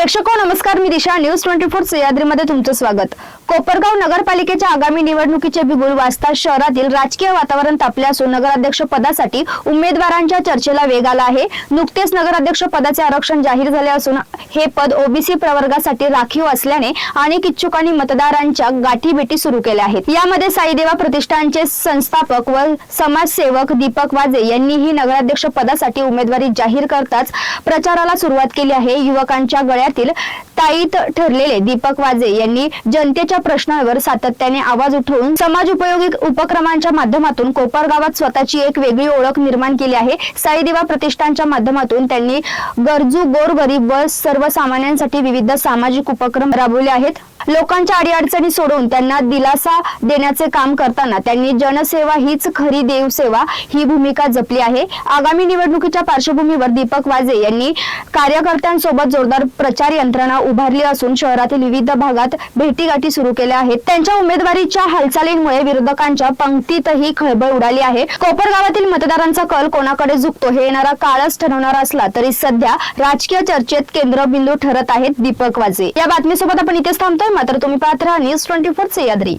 प्रेक्षको नमस्कार मी Disha news twenty four सह्याद्रीमध्ये तुमचं स्वागत. कोपरगाव नगरपालिकेच्या आगामी निवडणुकीचे बिगुल वाजता शहरातील राजकीय वातावरण तापले असून नगराध्यक्ष पदासाठी उमेदवारांच्या चर्चेला वेग आला आहे. नुकतेच नगराध्यक्ष पदाचे आरक्षण जाहीर झाले असून हे पद ओबीसी प्रवर्गासाठी राखीव असल्याने अनेक इच्छुकांनी मतदारांच्या गाठीभेटी सुरू केल्या आहेत. यामध्ये साईदेवा प्रतिष्ठानचे संस्थापक व समाजसेवक दीपक वाजे यांनीही नगराध्यक्ष पदासाठी उमेदवारी जाहीर करताच प्रचाराला सुरुवात केली आहे. युवकांच्या गळ्यातील स्थायित ठरलेले दीपक वाजे यांनी जनतेच्या प्रश्नांवर सातत्याने आवाज उठवून समाज उपयोगी उपक्रमांच्या माध्यमातून कोपर गावात स्वतःची एक वेगळी ओळख निर्माण केली आहे. साईदेवा प्रतिष्ठानच्या माध्यमातून त्यांनी गरजू गोरगरीब व सर्वसामान्यांसाठी विविध सामाजिक उपक्रम राबवले आहेत. लोकांच्या अडीअडचणी सोडून त्यांना दिलासा देण्याचे काम करताना त्यांनी जनसेवा हीच खरी देवसेवा ही भूमिका जपली आहे. आगामी निवडणुकीच्या पार्श्वभूमीवर दीपक वाजे यांनी कार्यकर्त्यांसोबत जोरदार प्रचार यंत्रणा उभारली असून शहरातील विविध भागात भेटीगाठी सुरू केल्या आहेत. त्यांच्या उमेदवारीच्या हालचालींमुळे विरोधकांच्या पंक्तीतही खळबळ उडाली आहे. कोपरगावातील मतदारांचा कल कोणाकडे झुकतो हे येणारा काळच ठरवणार असला तरी सध्या राजकीय चर्चेत केंद्रबिंदू ठरत आहेत दीपक वाजे. या बातमीसोबत आपण इथेच थांबतोय. मात्र तुम्ही पाहत राहा न्यूज ट्वेंटी फोर सह्याद्री